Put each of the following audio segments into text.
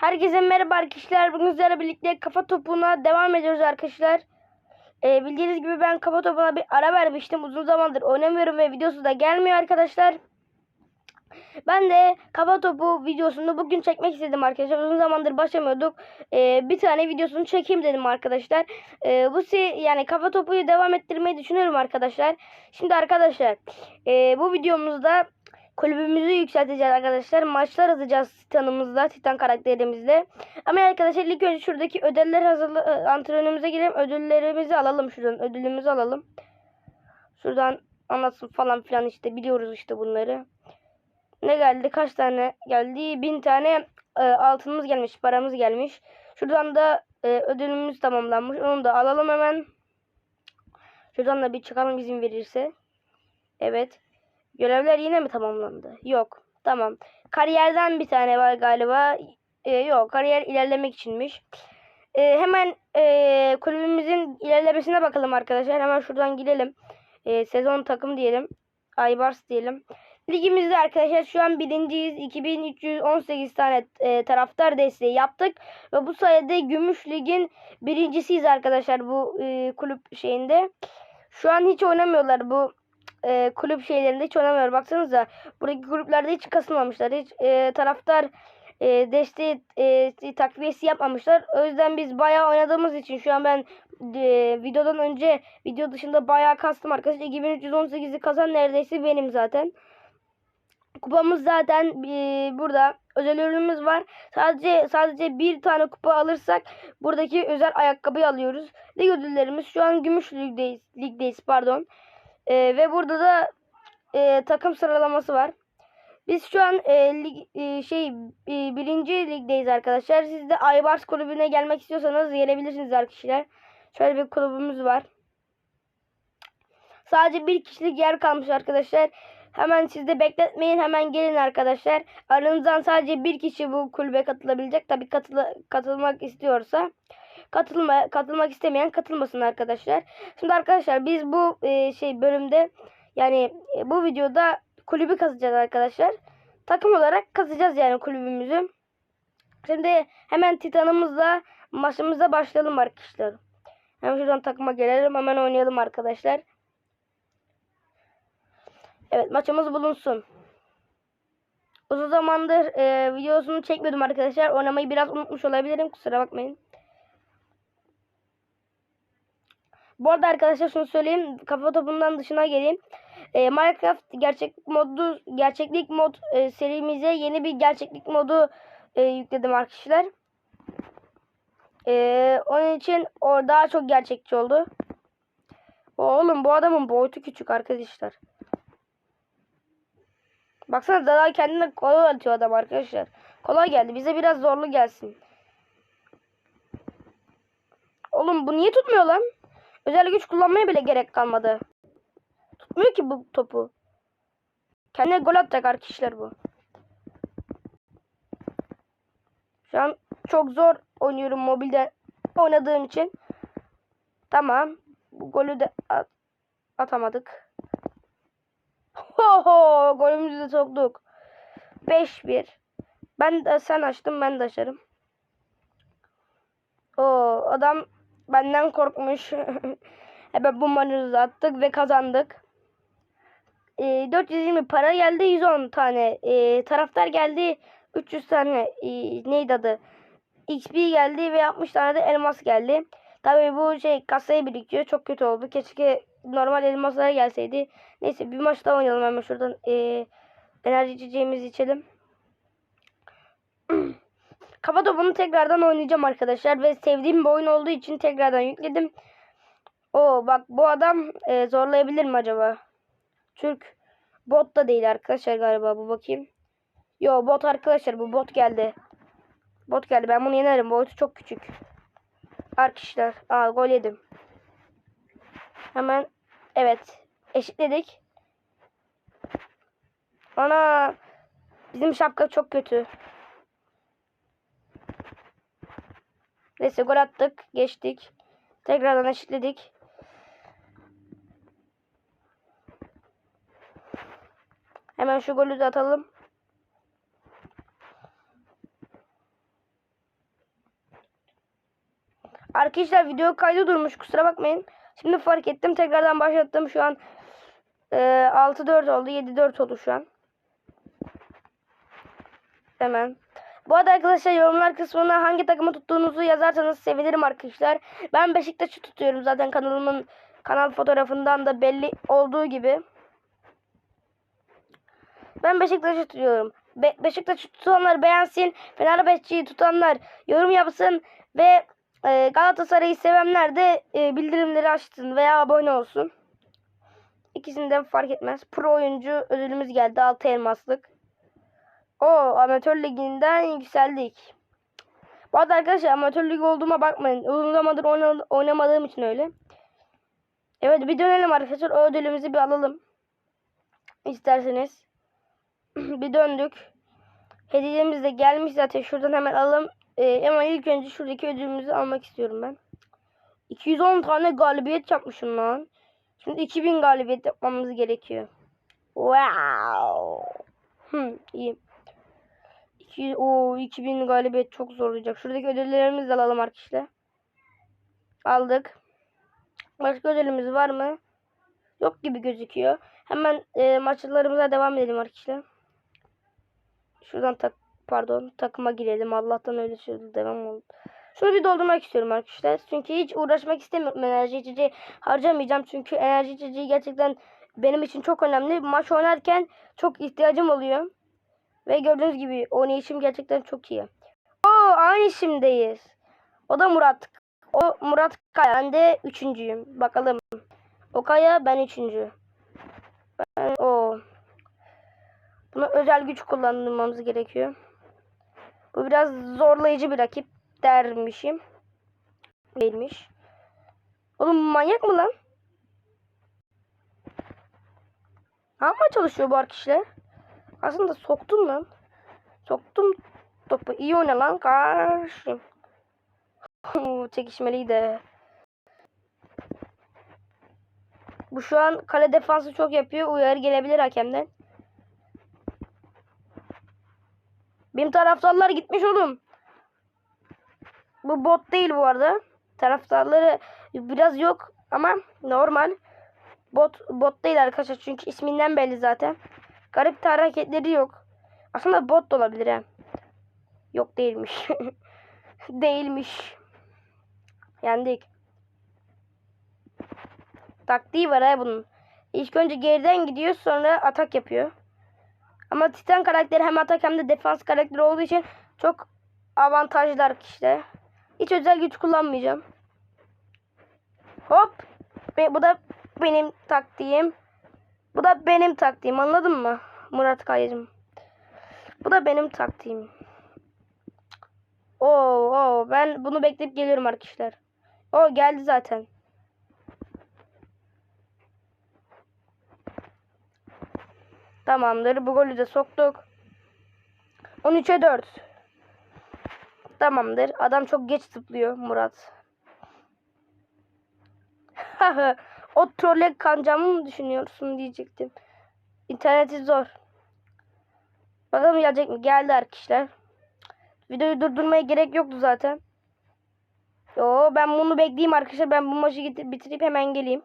Herkese merhaba arkadaşlar. Bugün sizlerle birlikte kafa topuna devam ediyoruz arkadaşlar. Ee, bildiğiniz gibi ben kafa topuna bir ara vermiştim. Uzun zamandır oynamıyorum ve videosu da gelmiyor arkadaşlar. Ben de kafa topu videosunu bugün çekmek istedim arkadaşlar. Uzun zamandır başlamıyorduk. Ee, bir tane videosunu çekeyim dedim arkadaşlar. Ee, bu se yani kafa topuyu devam ettirmeyi düşünüyorum arkadaşlar. Şimdi arkadaşlar e, bu videomuzda kulübümüzü yükselteceğiz arkadaşlar. Maçlar yazacağız Titan'ımızla, Titan karakterimizle. Ama arkadaşlar ilk önce şuradaki ödüller hazırla e, antrenörümüze girelim. Ödüllerimizi alalım şuradan. Ödülümüzü alalım. Şuradan anlatsın falan filan işte biliyoruz işte bunları. Ne geldi? Kaç tane geldi? Bin tane e, altınımız gelmiş, paramız gelmiş. Şuradan da e, ödülümüz tamamlanmış. Onu da alalım hemen. Şuradan da bir çıkalım izin verirse. Evet. Görevler yine mi tamamlandı? Yok. Tamam. Kariyerden bir tane var galiba. Ee, yok. Kariyer ilerlemek içinmiş. Ee, hemen e, kulübümüzün ilerlemesine bakalım arkadaşlar. Hemen şuradan gidelim. Ee, sezon takım diyelim. Aybars diyelim. Ligimizde arkadaşlar şu an birinciyiz. 2318 tane e, taraftar desteği yaptık. Ve bu sayede Gümüş Lig'in birincisiyiz arkadaşlar bu e, kulüp şeyinde. Şu an hiç oynamıyorlar bu e, kulüp şeylerinde hiç oynamıyor. Baksanıza buradaki kulüplerde hiç kasılmamışlar. Hiç e, taraftar e, desteği e, takviyesi yapmamışlar. O yüzden biz bayağı oynadığımız için şu an ben e, videodan önce video dışında bayağı kastım arkadaşlar. 2318'i kazan neredeyse benim zaten. Kupamız zaten e, burada özel ürünümüz var. Sadece sadece bir tane kupa alırsak buradaki özel ayakkabıyı alıyoruz. Lig ödüllerimiz şu an gümüş ligdeyiz, ligdeyiz pardon. E, ve burada da e, takım sıralaması var. Biz şu an e, lig, e, şey e, birinci ligdeyiz arkadaşlar. Siz de Aybars kulübüne gelmek istiyorsanız gelebilirsiniz arkadaşlar. Şöyle bir kulübümüz var. Sadece bir kişilik yer kalmış arkadaşlar. Hemen siz de bekletmeyin. Hemen gelin arkadaşlar. Aranızdan sadece bir kişi bu kulübe katılabilecek. Tabi katılmak istiyorsa. Katılma, katılmak istemeyen katılmasın arkadaşlar. Şimdi arkadaşlar biz bu e, şey bölümde yani e, bu videoda kulübü kazacağız arkadaşlar. Takım olarak kazacağız yani kulübümüzü. Şimdi hemen Titan'ımızla maçımıza başlayalım arkadaşlar. Hemen şuradan takıma gelelim. Hemen oynayalım arkadaşlar. Evet maçımız bulunsun. Uzun zamandır e, videosunu çekmiyordum arkadaşlar. Oynamayı biraz unutmuş olabilirim. Kusura bakmayın. Bu arada arkadaşlar şunu söyleyeyim. Kafa topundan dışına geleyim. E, Minecraft gerçek modu gerçeklik mod e, serimize yeni bir gerçeklik modu e, yükledim arkadaşlar. E, onun için o daha çok gerçekçi oldu. Oğlum bu adamın boyutu küçük arkadaşlar. Baksana daha kendine kolay atıyor adam arkadaşlar. Kolay geldi. Bize biraz zorlu gelsin. Oğlum bu niye tutmuyor lan? Özel güç kullanmaya bile gerek kalmadı. Tutmuyor ki bu topu. Kendine gol atacak arkadaşlar bu. Şu an çok zor oynuyorum mobilde oynadığım için. Tamam. Bu golü de at atamadık. Ho ho golümüzü de soktuk. 5-1. Ben de sen açtın ben de açarım. O adam benden korkmuş. Hemen bu maçı attık ve kazandık. E, 420 para geldi 110 tane. E, taraftar geldi 300 tane. E, neydi adı? XP geldi ve 60 tane de elmas geldi. Tabii bu şey kasaya birikiyor. Çok kötü oldu. Keşke normal elmaslara gelseydi. Neyse bir maç daha oynayalım hemen şuradan. E, enerji içeceğimizi içelim. Kafa topunu tekrardan oynayacağım arkadaşlar. Ve sevdiğim bir oyun olduğu için tekrardan yükledim. O bak bu adam e, zorlayabilir mi acaba? Türk bot da değil arkadaşlar galiba bu bakayım. Yo bot arkadaşlar bu bot geldi. Bot geldi ben bunu yenerim. Boyutu çok küçük. Arkadaşlar aa gol yedim. Hemen evet eşitledik. Ana bizim şapka çok kötü. Neyse gol attık. Geçtik. Tekrardan eşitledik. Hemen şu golü de atalım. Arkadaşlar video kaydı durmuş kusura bakmayın. Şimdi fark ettim tekrardan başlattım şu an. E, 6-4 oldu 7-4 oldu şu an. Hemen. Bu arada arkadaşlar yorumlar kısmına hangi takımı tuttuğunuzu yazarsanız sevinirim arkadaşlar. Ben Beşiktaş'ı tutuyorum zaten kanalımın kanal fotoğrafından da belli olduğu gibi. Ben Beşiktaş'ı tutuyorum. Be Beşiktaş'ı tutanlar beğensin. Fenerbahçe'yi tutanlar yorum yapsın. Ve e, Galatasaray'ı sevenler de e, bildirimleri açsın veya abone olsun. İkisinden fark etmez. Pro oyuncu ödülümüz geldi. 6 elmaslık. O amatör liginden yükseldik. Bu arada arkadaşlar amatör lig olduğuma bakmayın. Uzun zamandır oyna- oynamadığım için öyle. Evet bir dönelim arkadaşlar. O ödülümüzü bir alalım. İsterseniz. bir döndük. Hediyemiz de gelmiş zaten. Şuradan hemen alalım. Ee, ama ilk önce şuradaki ödülümüzü almak istiyorum ben. 210 tane galibiyet yapmışım lan. Şimdi 2000 galibiyet yapmamız gerekiyor. Wow. Hmm, iyi. 2, o 2000 galibiyet çok zor olacak. Şuradaki ödüllerimizi de alalım arkadaşlar. Aldık. Başka ödülümüz var mı? Yok gibi gözüküyor. Hemen e, maçlarımıza devam edelim arkadaşlar. Şuradan tak pardon takıma girelim. Allah'tan öyle şöyle devam oldu. Şunu bir doldurmak istiyorum arkadaşlar. Çünkü hiç uğraşmak istemiyorum enerji içeceği harcamayacağım. Çünkü enerji içeceği gerçekten benim için çok önemli. Maç oynarken çok ihtiyacım oluyor. Ve gördüğünüz gibi oynayışım gerçekten çok iyi. Oo aynı isimdeyiz. O da Murat. O Murat Kaya. Ben de üçüncüyüm. Bakalım. O Kaya ben üçüncü. Ben o. Buna özel güç kullanmamız gerekiyor. Bu biraz zorlayıcı bir rakip dermişim. Değilmiş. Oğlum manyak mı lan? Ne yapmaya çalışıyor bu arkadaşlar? Aslında soktum lan. Soktum topu. İyi oyna lan karşım. Çekişmeliydi. Bu şu an kale defansı çok yapıyor. Uyarı gelebilir hakemden. Benim taraftarlar gitmiş oğlum. Bu bot değil bu arada. Taraftarları biraz yok ama normal. Bot bot değil arkadaşlar çünkü isminden belli zaten. Garip hareketleri yok. Aslında bot da olabilir ha. Yok değilmiş. değilmiş. Yendik. Taktiği var ha bunun. İlk önce geriden gidiyor sonra atak yapıyor. Ama Titan karakteri hem atak hem de defans karakteri olduğu için çok avantajlar işte. Hiç özel güç kullanmayacağım. Hop. Bu da benim taktiğim. Bu da benim taktiğim anladın mı? Murat Kayacım. Bu da benim taktiğim. Oo, oo, ben bunu bekleyip geliyorum arkadaşlar. O geldi zaten. Tamamdır. Bu golü de soktuk. 13'e 4. Tamamdır. Adam çok geç zıplıyor Murat. o trolle kancamı mı düşünüyorsun diyecektim. İnterneti zor. Bakalım gelecek mi? Geldi arkadaşlar. Videoyu durdurmaya gerek yoktu zaten. Yo ben bunu bekleyeyim arkadaşlar. Ben bu maçı bitirip hemen geleyim.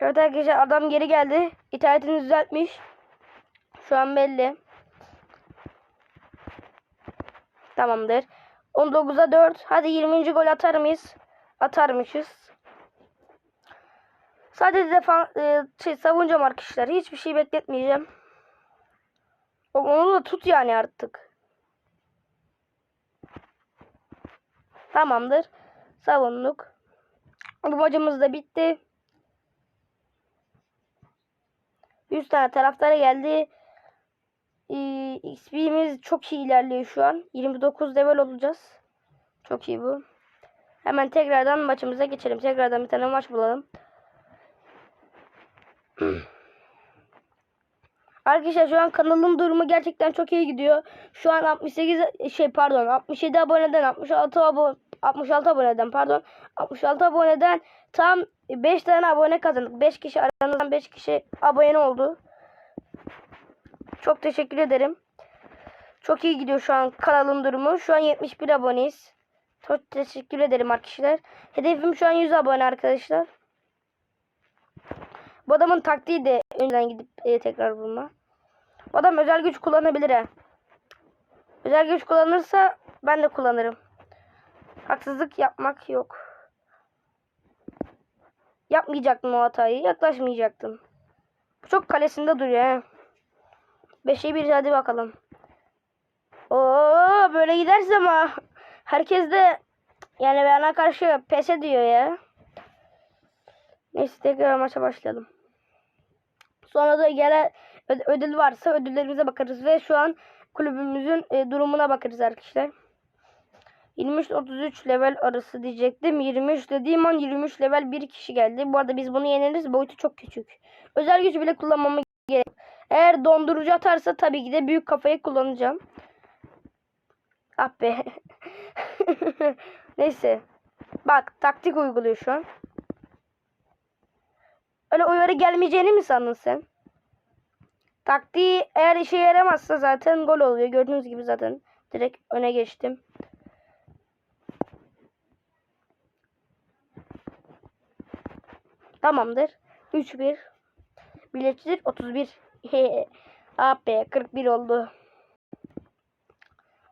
Evet arkadaşlar adam geri geldi. İnternetini düzeltmiş. Şu an belli. Tamamdır. 19'a 4. Hadi 20. gol atar mıyız? Atarmışız. Sadece defan e, şey savunacağım arkadaşlar. Hiçbir şey bekletmeyeceğim. Onu da tut yani artık. Tamamdır. Savunduk. Bu maçımız da bitti. 100 tane taraftara geldi. Ee, XP'miz çok iyi ilerliyor şu an. 29 level olacağız. Çok iyi bu. Hemen tekrardan maçımıza geçelim. Tekrardan bir tane maç bulalım. Arkadaşlar şu an kanalın durumu gerçekten çok iyi gidiyor. Şu an 68 şey pardon 67 aboneden 66 abone 66 aboneden pardon 66 aboneden tam 5 tane abone kazandık. 5 kişi aranızdan 5 kişi abone oldu. Çok teşekkür ederim. Çok iyi gidiyor şu an kanalın durumu. Şu an 71 aboneyiz. Çok teşekkür ederim arkadaşlar. Hedefim şu an 100 abone arkadaşlar. Bu adamın taktiği de önden gidip e, tekrar bulma. Bu adam özel güç kullanabilir ha. Özel güç kullanırsa ben de kullanırım. Haksızlık yapmak yok. Yapmayacaktım o hatayı. Yaklaşmayacaktım. Çok kalesinde duruyor he. Beşe bir hadi bakalım. Oo böyle giderse ama herkes de yani bana karşı pes ediyor ya. Neyse tekrar maça başlayalım. Sonra da gelen öd- ödül varsa ödüllerimize bakarız ve şu an kulübümüzün e, durumuna bakarız arkadaşlar. 23-33 level arası diyecektim. 23 dediğim an 23 level bir kişi geldi. Bu arada biz bunu yeneriz. Boyutu çok küçük. Özel güç bile kullanmama gerek. Eğer dondurucu atarsa tabii ki de büyük kafayı kullanacağım. Ah be. Neyse. Bak taktik uyguluyor şu an. Öyle uyarı gelmeyeceğini mi sandın sen? Taktiği eğer işe yaramazsa zaten gol oluyor. Gördüğünüz gibi zaten direkt öne geçtim. Tamamdır. 3-1. Biletçidir 31. ah be 41 oldu.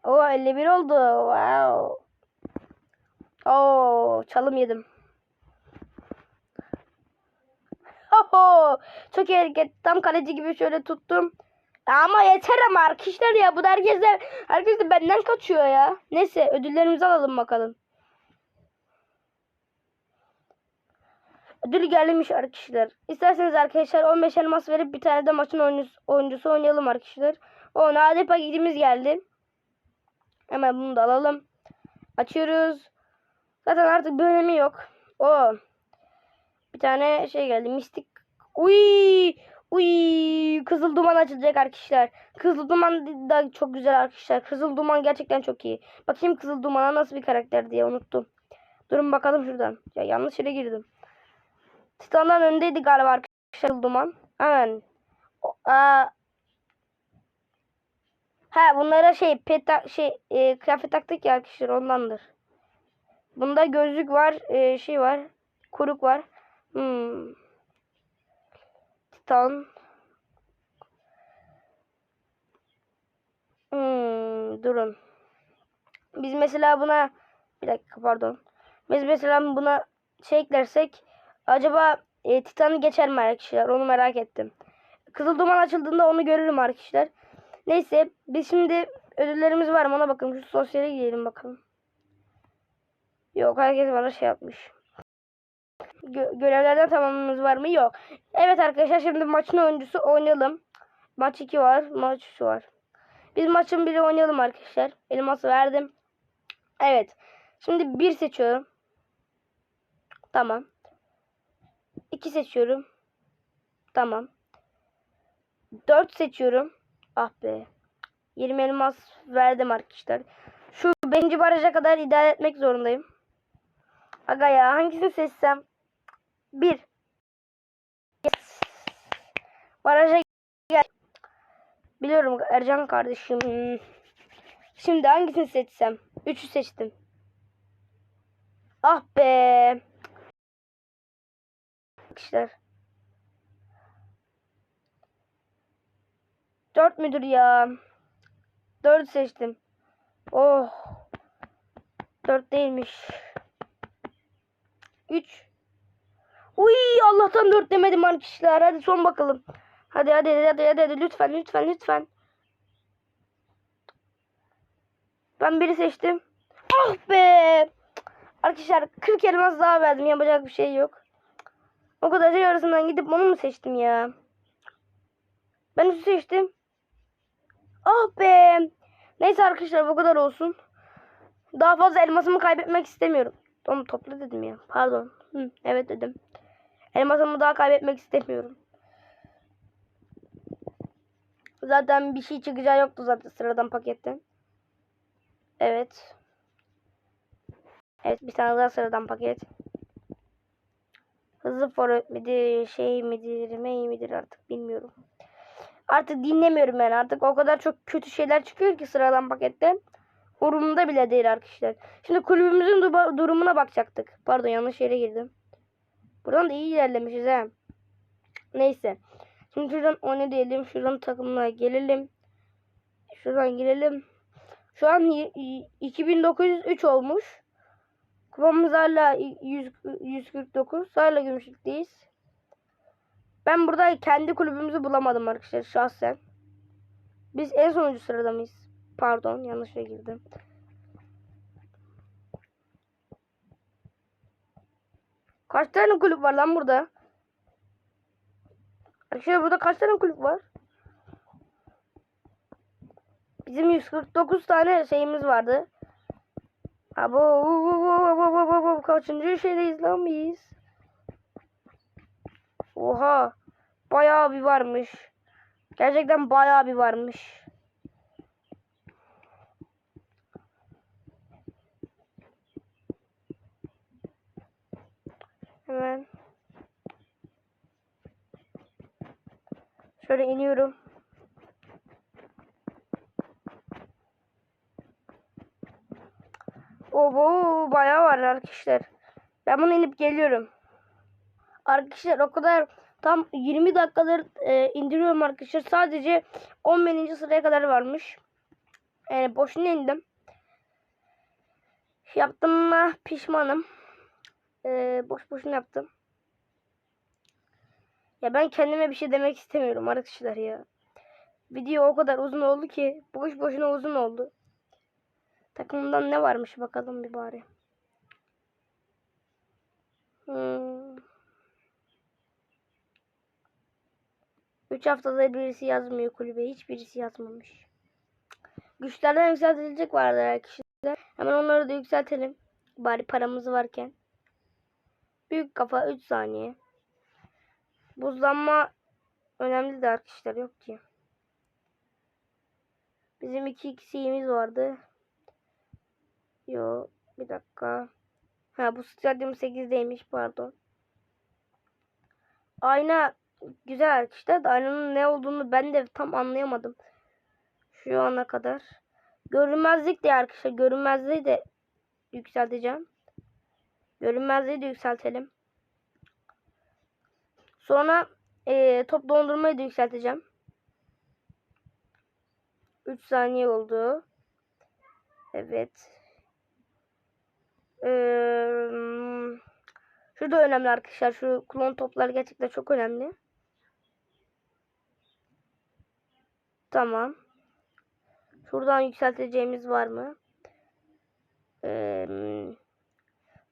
Oo 51 oldu. Wow. Oo çalım yedim. Oho, çok iyi hareket. Tam kaleci gibi şöyle tuttum. Ama yeter ama arkadaşlar ya. Bu da herkes de, herkes de benden kaçıyor ya. Neyse ödüllerimizi alalım bakalım. Ödül gelmiş arkadaşlar. İsterseniz arkadaşlar 15 elmas verip bir tane de maçın oyuncusu, oyuncusu oynayalım arkadaşlar. O nadir paketimiz geldi. Hemen bunu da alalım. Açıyoruz. Zaten artık bir önemi yok. O. Bir tane şey geldi. Mistik. Uy! Uy! Kızıl duman açılacak arkadaşlar. Kızıl duman da çok güzel arkadaşlar. Kızıl duman gerçekten çok iyi. Bakayım kızıl dumana nasıl bir karakter diye unuttum. Durun bakalım şuradan. Ya yanlış yere girdim. Titan'dan öndeydi galiba arkadaşlar kızıl duman. Hemen. Ha bunlara şey pet tak- şey e, kıyafet taktık ya arkadaşlar ondandır. Bunda gözlük var, e, şey var, kuruk var. Hmm. Titan. Hmm, durun. Biz mesela buna bir dakika pardon. Biz mesela buna şey eklersek acaba e, Titan'ı geçer mi arkadaşlar? Onu merak ettim. Kızıl duman açıldığında onu görürüm arkadaşlar. Neyse biz şimdi ödüllerimiz var mı ona bakalım. Şu sosyale gidelim bakalım. Yok herkes bana şey yapmış. Gö- görevlerden tamamımız var mı? Yok. Evet arkadaşlar şimdi maçın oyuncusu oynayalım. Maç 2 var. Maç 3 var. Biz maçın biri oynayalım arkadaşlar. Elması verdim. Evet. Şimdi 1 seçiyorum. Tamam. 2 seçiyorum. Tamam. 4 seçiyorum. Ah be. 20 elmas verdim arkadaşlar. Şu 5. baraja kadar idare etmek zorundayım. Aga ya hangisini seçsem? 1. Yes. Baraja gel. Biliyorum Ercan kardeşim. Şimdi hangisini seçsem? 3'ü seçtim. Ah be. Arkadaşlar. 4 müdür ya? 4 seçtim. Oh. 4 değilmiş. 3. Uy Allah'tan 4 demedim arkadaşlar. Hadi son bakalım. Hadi hadi hadi hadi, hadi. lütfen lütfen lütfen. Ben biri seçtim. Ah be. Arkadaşlar 40 elmas daha verdim. Yapacak bir şey yok. O kadar şey arasından gidip onu mu seçtim ya? Ben üstü seçtim. Ah be. Neyse arkadaşlar bu kadar olsun. Daha fazla elmasımı kaybetmek istemiyorum. Onu topla dedim ya. Pardon. Hı, evet dedim. Elmasımı daha kaybetmek istemiyorum. Zaten bir şey çıkacağı yoktu zaten sıradan paketten. Evet. Evet bir tane daha sıradan paket. Hızlı forvet midir, şey midir, mey midir artık bilmiyorum. Artık dinlemiyorum ben artık o kadar çok kötü şeyler çıkıyor ki sıradan paketten. Umurumda bile değil arkadaşlar. Şimdi kulübümüzün du- durumuna bakacaktık. Pardon yanlış yere girdim. Buradan da iyi ilerlemişiz ha. Neyse. Şimdi şuradan oyna diyelim. Şuradan takımına gelelim. Şuradan girelim. Şu an y- y- 2903 olmuş. Kupamız hala 100, 149. Hala gümüşlükteyiz. Ben burada kendi kulübümüzü bulamadım arkadaşlar şahsen. Biz en sonuncu sırada mıyız? Pardon yanlışa girdim. Kaç tane kulüp var lan burada? Arkadaşlar burada kaç tane kulüp var? Bizim 149 tane şeyimiz vardı. Abo kaçıncı şeydeyiz lan biz? Oha. Bayağı bir varmış. Gerçekten bayağı bir varmış. Hemen. Şöyle iniyorum. Obo bayağı var arkadaşlar. Ben bunu inip geliyorum. Arkadaşlar o kadar tam 20 dakikadır e, indiriyorum arkadaşlar. Sadece 11. sıraya kadar varmış. Yani boşuna indim. Yaptığıma pişmanım. E, boş boşuna yaptım. Ya ben kendime bir şey demek istemiyorum arkadaşlar ya. Video o kadar uzun oldu ki boş boşuna uzun oldu. Takımdan ne varmış bakalım bir bari. Hmm. 3 haftada birisi yazmıyor kulübe. Hiçbirisi yazmamış. Güçlerden yükseltilecek vardır arkadaşlar. Hemen onları da yükseltelim. Bari paramız varken. Büyük kafa 3 saniye. Buzlanma önemli de arkadaşlar yok ki. Bizim iki eksiğimiz vardı. Yo bir dakika. Ha bu stadyum 8'deymiş pardon. Ayna güzel arkadaşlar da aynanın ne olduğunu ben de tam anlayamadım. Şu ana kadar. Görünmezlik de arkadaşlar görünmezliği de yükselteceğim. Görünmezliği de yükseltelim. Sonra e, top dondurmayı da yükselteceğim. 3 saniye oldu. Evet. Ee, şu da önemli arkadaşlar. Şu klon toplar gerçekten çok önemli. Tamam. Şuradan yükselteceğimiz var mı? Ee,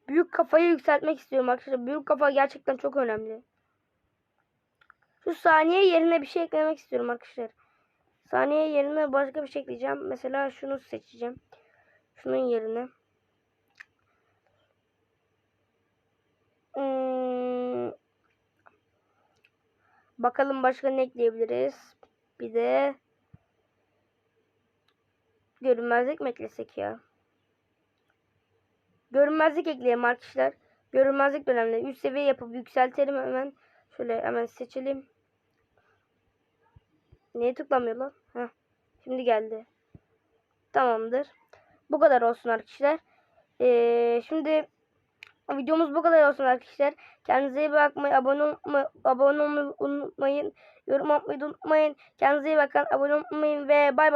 büyük kafayı yükseltmek istiyorum arkadaşlar. Büyük kafa gerçekten çok önemli. Şu saniye yerine bir şey eklemek istiyorum arkadaşlar. Saniye yerine başka bir şey ekleyeceğim. Mesela şunu seçeceğim. Şunun yerine. Hmm. Bakalım başka ne ekleyebiliriz. Bir de görünmezlik mi eklesek ya? Görünmezlik ekleyelim arkadaşlar. Görünmezlik de önemli. Üst seviye yapıp yükseltelim hemen. Şöyle hemen seçelim. Niye tıklamıyor lan? Heh. Şimdi geldi. Tamamdır. Bu kadar olsun arkadaşlar. Ee, şimdi videomuz bu kadar olsun arkadaşlar. Kendinize iyi bakmayı, abone olmayı, abone olmayı unutmayın. Yorum atmayı unutmayın. Kendinize iyi bakın, abone olmayı ve bay bay.